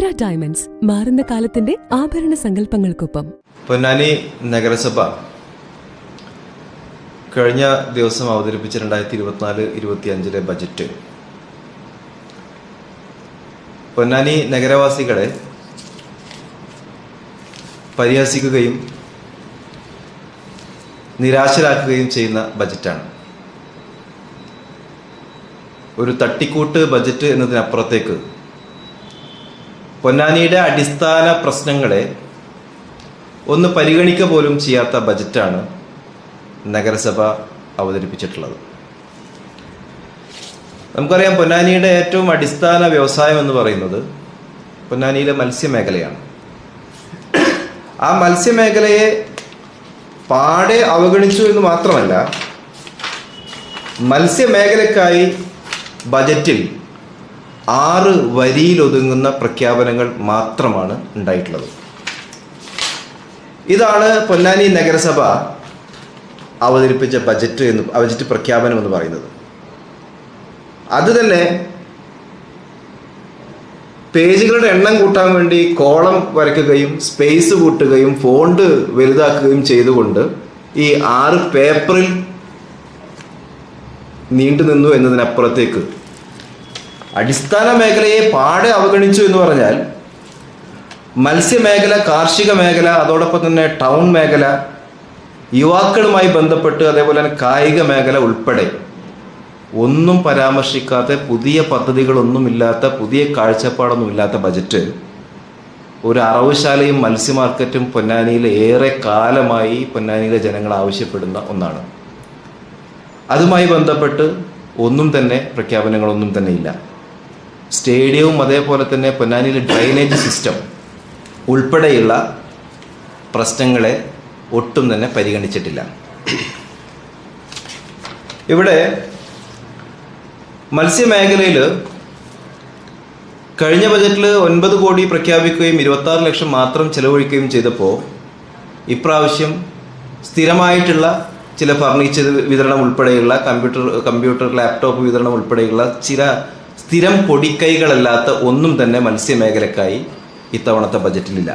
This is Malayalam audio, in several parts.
ചിത്ര ഡയമണ്ട്സ് മാറുന്ന കാലത്തിന്റെ ആഭരണ സങ്കല്പങ്ങൾക്കൊപ്പം. പൊന്നാനി നഗരസഭ കഴിഞ്ഞ ദിവസം അവതരിപ്പിച്ച രണ്ടായിരത്തി ഇരുപത്തിനാല് ഇരുപത്തി അഞ്ചിലെ ബജറ്റ്. പൊന്നാനി നഗരവാസികളെ പരിഹസിക്കുകയും നിരാശരാക്കുകയും ചെയ്യുന്ന ബജറ്റാണ്. ഒരു തട്ടിക്കൂട്ട് ബജറ്റ് എന്നതിനപ്പുറത്തേക്ക് പൊന്നാനിയുടെ അടിസ്ഥാന പ്രശ്നങ്ങളെ ഒന്ന് പരിഗണിക്ക പോലും ചെയ്യാത്ത ബജറ്റാണ് നഗരസഭ അവതരിപ്പിച്ചിട്ടുള്ളത്. നമുക്കറിയാം പൊന്നാനിയുടെ ഏറ്റവും അടിസ്ഥാന വ്യവസായം എന്ന് പറയുന്നത് പൊന്നാനിയിലെ മത്സ്യമേഖലയാണ്. ആ മത്സ്യമേഖലയെ പാടെ അവഗണിച്ചു എന്ന് മാത്രമല്ല മത്സ്യമേഖലക്കായി ബജറ്റിൽ ആറ് വരിയിലൊതുങ്ങുന്ന പ്രഖ്യാപനങ്ങൾ മാത്രമാണ് ഉണ്ടായിട്ടുള്ളത്. ഇതാണ് പൊന്നാനി നഗരസഭ അവതരിപ്പിച്ച ബജറ്റ് എന്ന് ബജറ്റ് പ്രഖ്യാപനം എന്ന് പറയുന്നത്. അത് തന്നെ പേജുകളുടെ എണ്ണം കൂട്ടാൻ വേണ്ടി കോളം വരയ്ക്കുകയും സ്പേസ് കൂട്ടുകയും ഫോണ്ട് വലുതാക്കുകയും ചെയ്തുകൊണ്ട് ഈ ആറ് പേപ്പറിൽ നീണ്ടു നിന്നു എന്നതിനപ്പുറത്തേക്ക് അടിസ്ഥാന മേഖലയെ പാടെ അവഗണിച്ചു എന്ന് പറഞ്ഞാൽ മത്സ്യമേഖല കാർഷിക മേഖല അതോടൊപ്പം തന്നെ ടൗൺ മേഖല യുവാക്കളുമായി ബന്ധപ്പെട്ട് അതേപോലെ തന്നെ കായിക മേഖല ഉൾപ്പെടെ ഒന്നും പരാമർശിക്കാത്ത പുതിയ പദ്ധതികളൊന്നുമില്ലാത്ത പുതിയ കാഴ്ചപ്പാടൊന്നുമില്ലാത്ത ബജറ്റ് ഒരു അറവുശാലയും മത്സ്യ മാർക്കറ്റും പൊന്നാനിയിൽ ഏറെ കാലമായി പൊന്നാനിയിലെ ജനങ്ങൾ ആവശ്യപ്പെടുന്ന ഒന്നാണ്. അതുമായി ബന്ധപ്പെട്ട് ഒന്നും തന്നെ പ്രഖ്യാപനങ്ങളൊന്നും തന്നെ ഇല്ല. സ്റ്റേഡിയവും അതേപോലെ തന്നെ പൊന്നാനിയിലെ ഡ്രൈനേജ് സിസ്റ്റം ഉൾപ്പെടെയുള്ള പ്രശ്നങ്ങളെ ഒട്ടും തന്നെ പരിഗണിച്ചിട്ടില്ല. ഇവിടെ മത്സ്യമേഖലയിൽ കഴിഞ്ഞ ബജറ്റിൽ ഒൻപത് കോടി പ്രഖ്യാപിക്കുകയും ഇരുപത്താറ് ലക്ഷം മാത്രം ചെലവഴിക്കുകയും ചെയ്തപ്പോൾ ഇപ്രാവശ്യം സ്ഥിരമായിട്ടുള്ള ചില ഫർണിച്ചർ വിതരണം ഉൾപ്പെടെയുള്ള കമ്പ്യൂട്ടർ കമ്പ്യൂട്ടർ ലാപ്ടോപ്പ് വിതരണം ഉൾപ്പെടെയുള്ള ചില സ്ഥിരം പൊടിക്കൈകളല്ലാത്ത ഒന്നും തന്നെ മത്സ്യമേഖലക്കായി ഇത്തവണത്തെ ബജറ്റിലില്ല.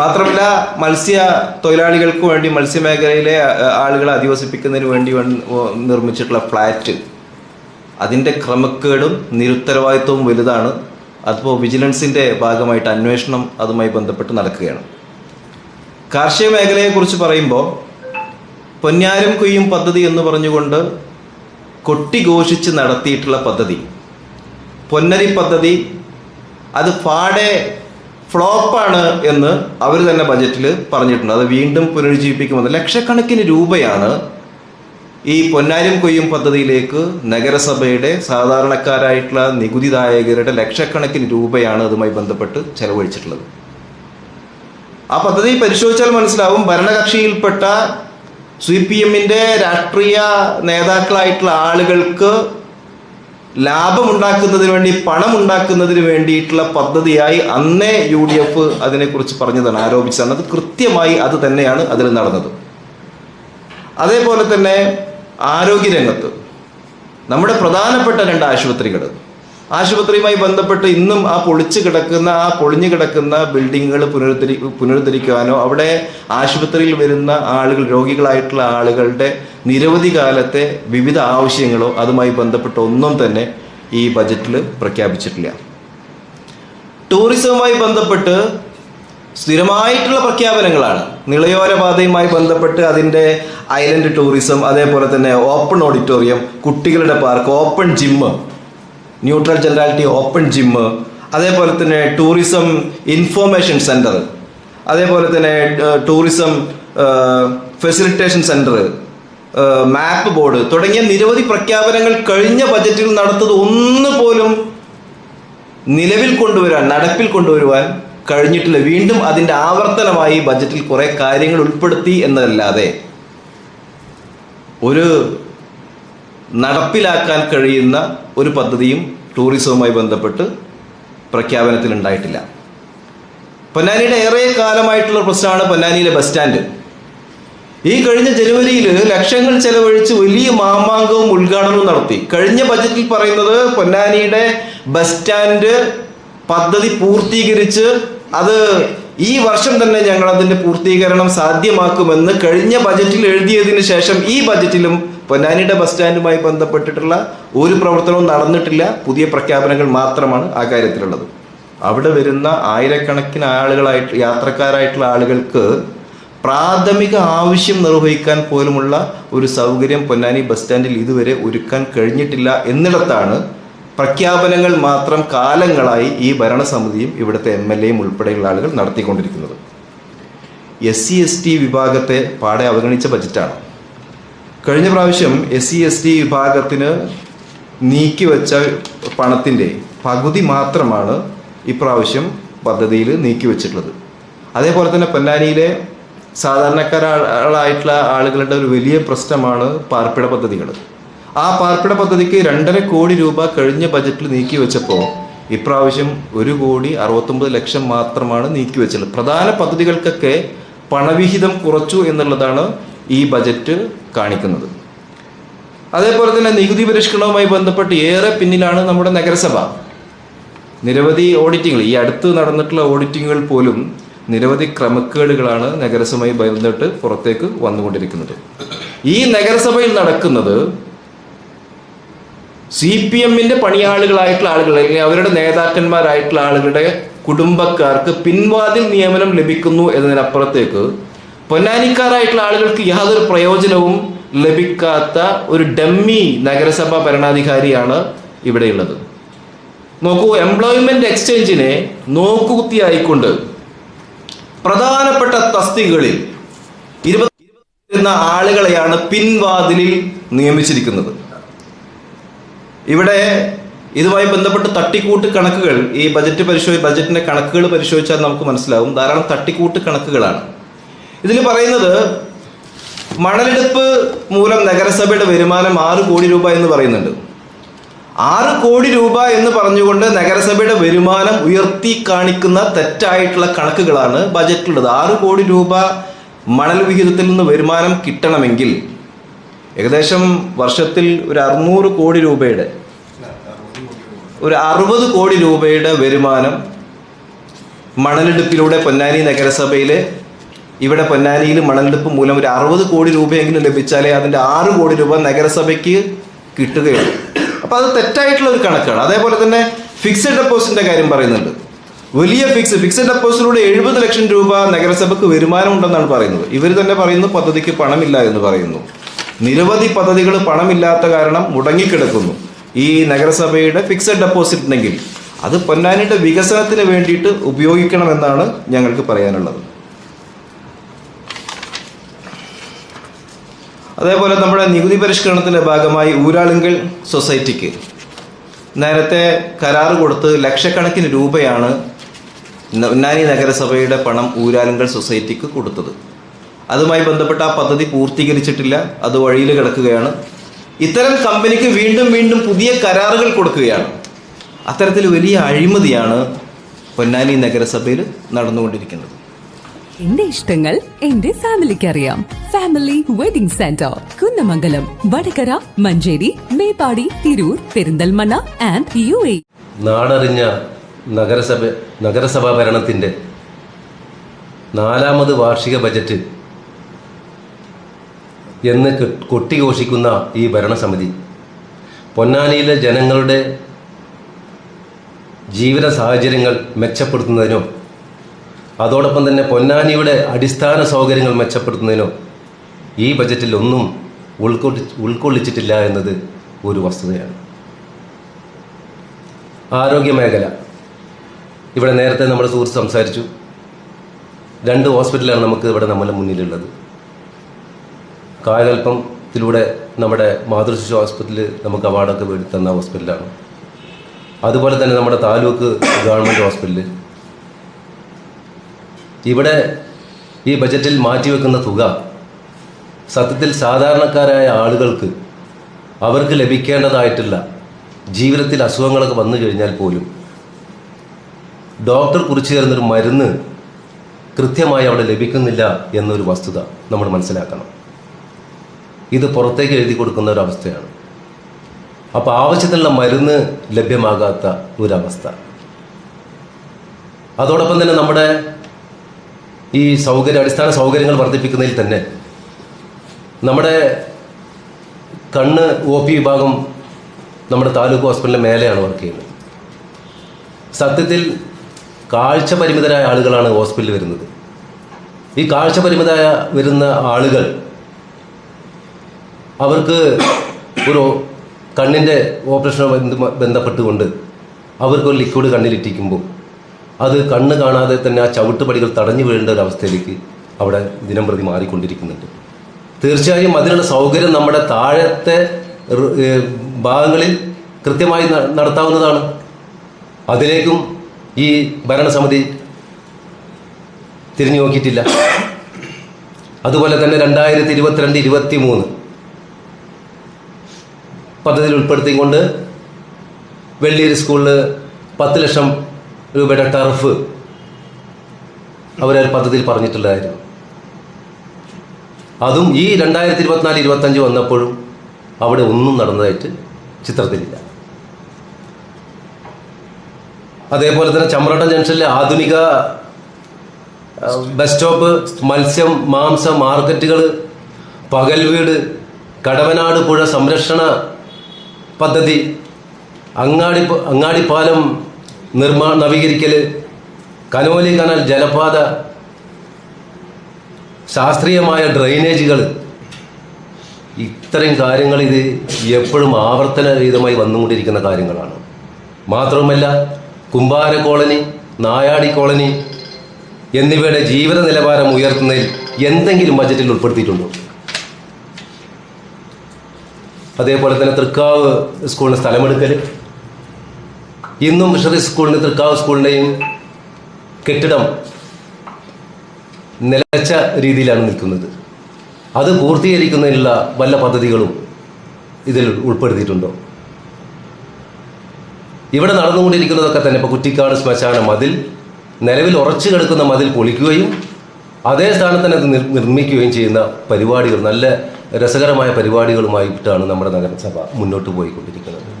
മാത്രമല്ല മത്സ്യ തൊഴിലാളികൾക്ക് വേണ്ടി മത്സ്യമേഖലയിലെ ആളുകളെ അധിവസിപ്പിക്കുന്നതിന് വേണ്ടി നിർമ്മിച്ചിട്ടുള്ള ഫ്ലാറ്റ് അതിന്റെ ക്രമക്കേടും നിരുത്തരവാദിത്വവും വലുതാണ്. അതിപ്പോൾ വിജിലൻസിന്റെ ഭാഗമായിട്ട് അന്വേഷണം അതുമായി ബന്ധപ്പെട്ട് നടക്കുകയാണ്. കാർഷിക മേഖലയെക്കുറിച്ച് പറയുമ്പോൾ പൊന്നാരും കൊയ്യും പദ്ധതി എന്ന് പറഞ്ഞുകൊണ്ട് കൊട്ടിഘോഷിച്ച് നടത്തിയിട്ടുള്ള പദ്ധതി പൊന്നരി പദ്ധതി അത് പാടെ ഫ്ലോപ്പാണ് എന്ന് അവർ തന്നെ ബജറ്റിൽ പറഞ്ഞിട്ടുണ്ട്. അത് വീണ്ടും പുനരുജ്ജീവിപ്പിക്കുമെന്ന് ലക്ഷക്കണക്കിന് രൂപയാണ് ഈ പൊന്നാരും കൊയ്യും പദ്ധതിയിലേക്ക് നഗരസഭയുടെ സാധാരണക്കാരായിട്ടുള്ള നികുതിദായകരുടെ ലക്ഷക്കണക്കിന് രൂപയാണ് അതുമായി ബന്ധപ്പെട്ട് ചെലവഴിച്ചിട്ടുള്ളത്. ആ പദ്ധതി പരിശോധിച്ചാൽ മനസ്സിലാവും ഭരണകക്ഷിയിൽപ്പെട്ട സി പി എമ്മിന്റെ രാഷ്ട്രീയ നേതാക്കളായിട്ടുള്ള ആളുകൾക്ക് ലാഭമുണ്ടാക്കുന്നതിന് വേണ്ടി പണം ഉണ്ടാക്കുന്നതിന് വേണ്ടിയിട്ടുള്ള പദ്ധതിയായി അന്നേ യു ഡി എഫ് അതിനെക്കുറിച്ച് പറഞ്ഞതാണ് ആരോപിച്ചതാണ്. അത് കൃത്യമായി അത് തന്നെയാണ് അതിൽ നടന്നത്. അതേപോലെ തന്നെ ആരോഗ്യരംഗത്ത് നമ്മുടെ പ്രധാനപ്പെട്ട രണ്ട് ആശുപത്രികൾ ആശുപത്രിയുമായി ബന്ധപ്പെട്ട് ഇന്നും ആ പൊളിച്ചു കിടക്കുന്ന ആ പൊളിഞ്ഞു കിടക്കുന്ന ബിൽഡിങ്ങുകൾ പുനരുദ്ധരി പുനരുദ്ധരിക്കാനോ അവിടെ ആശുപത്രിയിൽ വരുന്ന ആളുകൾ രോഗികളായിട്ടുള്ള ആളുകളുടെ നിരവധി കാലത്തെ വിവിധ ആവശ്യങ്ങളോ അതുമായി ബന്ധപ്പെട്ട ഒന്നും തന്നെ ഈ ബജറ്റിൽ പ്രഖ്യാപിച്ചിട്ടില്ല. ടൂറിസവുമായി ബന്ധപ്പെട്ട് സ്ഥിരമായിട്ടുള്ള പ്രഖ്യാപനങ്ങളാണ്. നിളയോര പാതയുമായി ബന്ധപ്പെട്ട് അതിന്റെ ഐലൻഡ് ടൂറിസം അതേപോലെ തന്നെ ഓപ്പൺ ഓഡിറ്റോറിയം കുട്ടികളുടെ park open gym neutral generality open gym അതേപോലെ തന്നെ ടൂറിസം ഇൻഫോർമേഷൻ സെന്റർ അതേപോലെ തന്നെ tourism facilitation centre map board തുടങ്ങിയ നിരവധി പ്രഖ്യാപനങ്ങൾ കഴിഞ്ഞ ബജറ്റിൽ നടത്തത് ഒന്ന് പോലും നിലവിൽ കൊണ്ടുവരാൻ നടപ്പിൽ കൊണ്ടുവരുവാൻ കഴിഞ്ഞിട്ടില്ല. വീണ്ടും അതിന്റെ ആവർത്തനമായി ബജറ്റിൽ കുറേ കാര്യങ്ങൾ ഉൾപ്പെടുത്തി എന്നതല്ലാതെ ഒരു നടപ്പിലാക്കാൻ കഴിയുന്ന ഒരു പദ്ധതിയും ടൂറിസവുമായി ബന്ധപ്പെട്ട് പ്രഖ്യാപനത്തിൽ ഉണ്ടായിട്ടില്ല പൊന്നാനിയുടെ ഏറെ കാലമായിട്ടുള്ള പ്രശ്നമാണ് പൊന്നാനിയിലെ ബസ് സ്റ്റാൻഡ്. ഈ കഴിഞ്ഞ ജനുവരിയിൽ ലക്ഷങ്ങൾ ചെലവഴിച്ച് വലിയ മാമാങ്കവും ഉദ്ഘാടനവും നടത്തി. കഴിഞ്ഞ ബജറ്റിൽ പറയുന്നത് പൊന്നാനിയുടെ ബസ് സ്റ്റാൻഡ് പദ്ധതി പൂർത്തീകരിച്ച് അത് ഈ വർഷം തന്നെ ഞങ്ങൾ അതിന്റെ പൂർത്തീകരണം സാധ്യമാക്കുമെന്ന് കഴിഞ്ഞ ബജറ്റിൽ എഴുതിയതിനു ശേഷം ഈ ബജറ്റിലും പൊന്നാനിയുടെ ബസ് സ്റ്റാൻഡുമായി ബന്ധപ്പെട്ടിട്ടുള്ള ഒരു പ്രവർത്തനവും നടന്നിട്ടില്ല. പുതിയ പ്രഖ്യാപനങ്ങൾ മാത്രമാണ് ആ കാര്യത്തിലുള്ളത്. അവിടെ വരുന്ന ആയിരക്കണക്കിന് ആളുകളായിട്ട് യാത്രക്കാരായിട്ടുള്ള ആളുകൾക്ക് പ്രാഥമിക ആവശ്യം നിർവഹിക്കാൻ പോലുമുള്ള ഒരു സൗകര്യം പൊന്നാനി ബസ് സ്റ്റാൻഡിൽ ഇതുവരെ ഒരുക്കാൻ കഴിഞ്ഞിട്ടില്ല എന്നിടത്താണ് പ്രഖ്യാപനങ്ങൾ മാത്രം കാലങ്ങളായി ഈ ഭരണസമിതിയും ഇവിടുത്തെ എം എൽ എയും ഉൾപ്പെടെയുള്ള ആളുകൾ നടത്തിക്കൊണ്ടിരിക്കുന്നത്. എസ് സി എസ് ടി വിഭാഗത്തെ പാടെ അവഗണിച്ച ബജറ്റാണ്. കഴിഞ്ഞ പ്രാവശ്യം എസ് സി എസ് ടി വിഭാഗത്തിന് നീക്കിവെച്ച പണത്തിന്റെ പകുതി മാത്രമാണ് ഇപ്രാവശ്യം പദ്ധതിയിൽ നീക്കിവെച്ചിട്ടുള്ളത് അതേപോലെ തന്നെ പൊന്നാനിയിലെ സാധാരണക്കാരായിട്ടുള്ള ആളുകളുടെ ഒരു വലിയ പ്രശ്നമാണ് പാർപ്പിട പദ്ധതികൾ. ആ പാർപ്പിട പദ്ധതിക്ക് രണ്ടര കോടി രൂപ കഴിഞ്ഞ ബജറ്റിൽ നീക്കി വെച്ചപ്പോൾ ഇപ്രാവശ്യം ഒരു കോടി അറുപത്തൊമ്പത് ലക്ഷം മാത്രമാണ് നീക്കി വെച്ചത് പ്രധാന പദ്ധതികൾക്കൊക്കെ പണവിഹിതം കുറച്ചു എന്നുള്ളതാണ് ഈ ബജറ്റ് കാണിക്കുന്നത്. അതേപോലെ തന്നെ നികുതി പരിഷ്കരണവുമായി ബന്ധപ്പെട്ട് ഏറെ പിന്നിലാണ് നമ്മുടെ നഗരസഭ. നിരവധി ഓഡിറ്റിങ്ങൾ ഈ അടുത്ത് നടന്നിട്ടുള്ള ഓഡിറ്റിങ്ങുകൾ പോലും നിരവധി ക്രമക്കേടുകളാണ് നഗരസഭയുമായി ബന്ധപ്പെട്ട് പുറത്തേക്ക് വന്നുകൊണ്ടിരിക്കുന്നത്. ഈ നഗരസഭയിൽ നടക്കുന്നത് സി പി എമ്മിന്റെ പണിയാളുകളായിട്ടുള്ള ആളുകൾ അല്ലെങ്കിൽ അവരുടെ നേതാക്കന്മാരായിട്ടുള്ള ആളുകളുടെ കുടുംബക്കാർക്ക് പിൻവാതിൽ നിയമനം ലഭിക്കുന്നു എന്നതിനപ്പുറത്തേക്ക് പൊന്നാനിക്കാരായിട്ടുള്ള ആളുകൾക്ക് യാതൊരു പ്രയോജനവും ലഭിക്കാത്ത ഒരു ഡമ്മി നഗരസഭാ ഭരണാധികാരിയാണ് ഇവിടെയുള്ളത്. നോക്കൂ എംപ്ലോയ്മെന്റ് എക്സ്ചേഞ്ചിനെ നോക്കുകുത്തിയായിക്കൊണ്ട് പ്രധാനപ്പെട്ട തസ്തികകളിൽ ഇരുന്ന ആളുകളെയാണ് പിൻവാതിലിൽ നിയമിച്ചിരിക്കുന്നത്. ഇവിടെ ഇതുമായി ബന്ധപ്പെട്ട് തട്ടിക്കൂട്ട് കണക്കുകൾ ഈ ബജറ്റ് പരിശോധി ബജറ്റിന്റെ കണക്കുകൾ പരിശോധിച്ചാൽ നമുക്ക് മനസ്സിലാവും. ധാരാളം തട്ടിക്കൂട്ട് കണക്കുകളാണ്. ഇതിൽ പറയുന്നത് മണലെടുപ്പ് മൂലം നഗരസഭയുടെ വരുമാനം ആറ് കോടി രൂപ എന്ന് പറയുന്നുണ്ട്. ആറ് കോടി രൂപ എന്ന് പറഞ്ഞുകൊണ്ട് നഗരസഭയുടെ വരുമാനം ഉയർത്തി കാണിക്കുന്ന തെറ്റായിട്ടുള്ള കണക്കുകളാണ് ബജറ്റിലുള്ളത്. ആറ് കോടി രൂപ മണൽ വിഹിതത്തിൽ നിന്ന് വരുമാനം കിട്ടണമെങ്കിൽ ഏകദേശം വർഷത്തിൽ ഒരു അറുന്നൂറ് കോടി രൂപയുടെ ഒരു അറുപത് കോടി രൂപയുടെ വരുമാനം മണലെടുപ്പിലൂടെ പൊന്നാനി നഗരസഭയിലെ ഇവിടെ പൊന്നാനിയിൽ മണലെടുപ്പ് മൂലം ഒരു അറുപത് കോടി രൂപയെങ്കിലും ലഭിച്ചാലേ അതിന്റെ ആറ് കോടി രൂപ നഗരസഭയ്ക്ക് കിട്ടുകയുള്ളൂ. അപ്പോൾ അത് തെറ്റായിട്ടുള്ള ഒരു കണക്കാണ്. അതേപോലെ തന്നെ ഫിക്സഡ് ഡെപ്പോസിറ്റിന്റെ കാര്യം പറയുന്നുണ്ട്. വലിയ ഫിക്സ് ഫിക്സഡ് ഡെപ്പോസിറ്റിലൂടെ എഴുപത് ലക്ഷം രൂപ നഗരസഭയ്ക്ക് വരുമാനം ഉണ്ടെന്നാണ് പറയുന്നത്. ഇവർ തന്നെ പറയുന്നു പദ്ധതിക്ക് പണമില്ല എന്ന് പറയുന്നു. നിരവധി പദ്ധതികൾ പണമില്ലാത്ത കാരണം മുടങ്ങിക്കിടക്കുന്നു. ഈ നഗരസഭയുടെ ഫിക്സഡ് ഡെപ്പോസിറ്റ് ഉണ്ടെങ്കിൽ അത് പൊന്നാനിയുടെ വികസനത്തിന് വേണ്ടിയിട്ട് ഉപയോഗിക്കണമെന്നാണ് ഞങ്ങൾക്ക് പറയാനുള്ളത്. അതേപോലെ നമ്മുടെ നികുതി പരിഷ്കരണത്തിന്റെ ഭാഗമായി ഊരാളുങ്കൽ സൊസൈറ്റിക്ക് നേരത്തെ കരാർ കൊടുത്ത് ലക്ഷക്കണക്കിന് രൂപയാണ് ഉന്നാനി നഗരസഭയുടെ പണം ഊരാലുങ്കൽ സൊസൈറ്റിക്ക് കൊടുത്തത്. അതുമായി ബന്ധപ്പെട്ട ആ പദ്ധതി പൂർത്തീകരിച്ചിട്ടില്ല. അത് വഴിയിൽ കിടക്കുകയാണ്. ഇത്തരം കമ്പനിക്ക് വീണ്ടും വീണ്ടും പുതിയ കരാറുകൾ കൊടുക്കുകയാണ്. അത്തരത്തിൽ വലിയ അഴിമതിയാണ് പൊന്നാനി നഗരസഭയിൽ നടന്നുകൊണ്ടിരിക്കുന്നത്. എന്റെ ഇഷ്ടങ്ങൾ എന്റെ ഫാമിലിക്ക് അറിയാം family wedding centre Kunnamangalam Vadakara Manjeri Meppadi Tirur Perinthalmanna and U A നാടറിഞ്ഞ നഗരസഭ നഗരസഭാ ഭരണത്തിന്റെ നാലാമത് വാർഷിക ബജറ്റ് എന്ന് കൊട്ടിഘോഷിക്കുന്ന ഈ ഭരണസമിതി. പൊന്നാനിയിലെ ജനങ്ങളുടെ ജീവിത സാഹചര്യങ്ങൾ മെച്ചപ്പെടുത്തുന്നതിനോ അതോടൊപ്പം തന്നെ പൊന്നാനിയുടെ അടിസ്ഥാന സൗകര്യങ്ങൾ മെച്ചപ്പെടുത്തുന്നതിനോ ഈ ബജറ്റിൽ ഒന്നും ഉൾക്കൊള്ളി ഉൾക്കൊള്ളിച്ചിട്ടില്ല എന്നത് ഒരു വസ്തുതയാണ്. ആരോഗ്യ മേഖല. ഇവിടെ നേരത്തെ നമ്മുടെ സുഹൃത്ത് സംസാരിച്ചു. രണ്ട് ഹോസ്പിറ്റലാണ് നമുക്ക് ഇവിടെ നമ്മുടെ മുന്നിലുള്ളത്. കായകൽപ്പത്തിലൂടെ നമ്മുടെ മാതൃശിശു ഹോസ്പിറ്റലിൽ നമുക്ക് അവാർഡൊക്കെ വേണ്ടി തന്ന ഹോസ്പിറ്റലാണ്. അതുപോലെ തന്നെ നമ്മുടെ താലൂക്ക് ഗവൺമെന്റ് ഹോസ്പിറ്റൽ. ഇവിടെ ഈ ബജറ്റിൽ മാറ്റിവെക്കുന്ന തുക സത്യത്തിൽ സാധാരണക്കാരായ ആളുകൾക്ക് അവർക്ക് ലഭിക്കേണ്ടതായിട്ടുള്ള ജീവിതത്തിൽ അസുഖങ്ങളൊക്കെ വന്നു കഴിഞ്ഞാൽ പോലും. ഡോക്ടർ കുറിച്ചു തരുന്നൊരു മരുന്ന് കൃത്യമായി അവിടെ ലഭിക്കുന്നില്ല എന്നൊരു വസ്തുത നമ്മൾ മനസ്സിലാക്കണം. ഇത് പുറത്തേക്ക് എഴുതി കൊടുക്കുന്ന ഒരു അവസ്ഥയാണ്. അപ്പോൾ ആവശ്യത്തിനുള്ള മരുന്ന് ലഭ്യമാകാത്ത ഒരവസ്ഥ. അതോടൊപ്പം തന്നെ നമ്മുടെ ഈ സൗകര്യ അടിസ്ഥാന സൗകര്യങ്ങൾ വർദ്ധിപ്പിക്കുന്നതിൽ തന്നെ. നമ്മുടെ കണ്ണ് ഒ പി വിഭാഗം നമ്മുടെ താലൂക്ക് ഹോസ്പിറ്റലിന്റെ മേലെയാണ് വർക്ക് ചെയ്യുന്നത്. സത്യത്തിൽ കാഴ്ച പരിമിതരായ ആളുകളാണ് ഹോസ്പിറ്റലിൽ വരുന്നത്. ഈ കാഴ്ച പരിമിതരായ വരുന്ന ആളുകൾ അവർക്ക് ഒരു കണ്ണിന്റെ ഓപ്പറേഷനുമായി ബന്ധപ്പെട്ടുകൊണ്ട് അവർക്കൊരു ലിക്വിഡ് കണ്ണിലിറ്റിക്കുമ്പോൾ അത് കണ്ണ് കാണാതെ തന്നെ ആ ചവിട്ടുപടികൾ തടഞ്ഞു വീഴേണ്ട ഒരു അവസ്ഥയിലേക്ക് അവിടെ ദിനം പ്രതി മാറിക്കൊണ്ടിരിക്കുന്നുണ്ട്. തീർച്ചയായും അതിനുള്ള സൗകര്യം നമ്മുടെ താഴത്തെ ഭാഗങ്ങളിൽ കൃത്യമായി നടത്താവുന്നതാണ്. അതിലേക്കും ഈ ഭരണസമിതി തിരിഞ്ഞു നോക്കിയിട്ടില്ല. അതുപോലെ തന്നെ രണ്ടായിരത്തി ഇരുപത്തിരണ്ട് ഇരുപത്തി മൂന്ന് പദ്ധതിയിൽ ഉൾപ്പെടുത്തിക്കൊണ്ട് വെള്ളിയൂർ സ്കൂളിൽ പത്ത് ലക്ഷം രൂപയുടെ ടർഫ് അവർ പദ്ധതിയിൽ പറഞ്ഞിട്ടുള്ളതായിരുന്നു അതും ഈ രണ്ടായിരത്തി ഇരുപത്തിനാല് ഇരുപത്തഞ്ച് വന്നപ്പോഴും അവിടെ ഒന്നും നടന്നതായിട്ട് ചിത്രത്തിലില്ല. അതേപോലെ തന്നെ ചമ്രട്ട ജംഗ്ഷനിലെ ആധുനിക ബസ് സ്റ്റോപ്പ് മത്സ്യം മാംസ മാർക്കറ്റുകൾ പകൽ വീട് കടവനാട് പുഴ സംരക്ഷണ പദ്ധതി അങ്ങാടി അങ്ങാടിപ്പാലം നിർമ്മാ നവീകരിക്കൽ കനോലി കനാൽ ജലപാത ശാസ്ത്രീയമായ ഡ്രെയിനേജുകൾ ഇത്രയും കാര്യങ്ങൾ ഇത് എപ്പോഴും ആവർത്തനരഹിതമായി വന്നുകൊണ്ടിരിക്കുന്ന കാര്യങ്ങളാണ്. മാത്രവുമല്ല കുംഭാര കോളനി നായാടി കോളനി എന്നിവയുടെ ജീവിത നിലവാരം ഉയർത്തുന്നതിൽ എന്തെങ്കിലും ബജറ്റിൽ ഉൾപ്പെടുത്തിയിട്ടുണ്ടോ? അതേപോലെ തന്നെ തൃക്കാവ് സ്കൂളിന് സ്ഥലമെടുക്കൽ ഇന്നും മിഷറി സ്കൂളിന് തൃക്കാവ് സ്കൂളിന്റെയും കെട്ടിടം നിലച്ച രീതിയിലാണ് നിൽക്കുന്നത്. അത് പൂർത്തീകരിക്കുന്നതിനുള്ള വല്ല പദ്ധതികളും ഇതിൽ ഉൾപ്പെടുത്തിയിട്ടുണ്ടോ? ഇവിടെ നടന്നുകൊണ്ടിരിക്കുന്നതൊക്കെ തന്നെ ഇപ്പോൾ കുറ്റിക്കാട് ശ്മശാന മതിൽ നിലവിൽ ഉറച്ചു കിടക്കുന്ന മതിൽ പൊളിക്കുകയും അതേ സ്ഥാനത്ത് തന്നെ അത് നിർമ്മിക്കുകയും ചെയ്യുന്ന പരിപാടികൾ നല്ല രസകരമായ പരിപാടികളുമായിട്ടാണ് നമ്മുടെ നഗരസഭ മുന്നോട്ട് പോയിക്കൊണ്ടിരിക്കുന്നത്.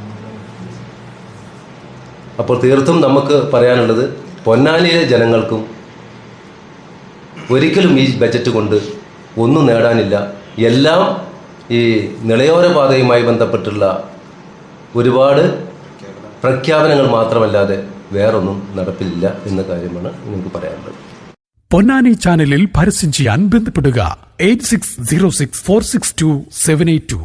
അപ്പോൾ തീർത്തും നമുക്ക് പറയാനുള്ളത് പൊന്നാനിയിലെ ജനങ്ങൾക്കും ഒരിക്കലും ഈ ബജറ്റ് കൊണ്ട് ഒന്നും നേടാനില്ല. എല്ലാം ഈ നിളയോര പാതയുമായി ബന്ധപ്പെട്ടുള്ള ഒരുപാട് പ്രഖ്യാപനങ്ങൾ മാത്രമല്ലാതെ വേറൊന്നും നടപ്പിലില്ല എന്ന കാര്യമാണ് നിങ്ങൾക്ക് പറയാനുള്ളത്. പൊന്നാനി ചാനലിൽ പരസ്യം ചെയ്യാൻ ബന്ധപ്പെടുക. Eight six zero six four six two seven eight two.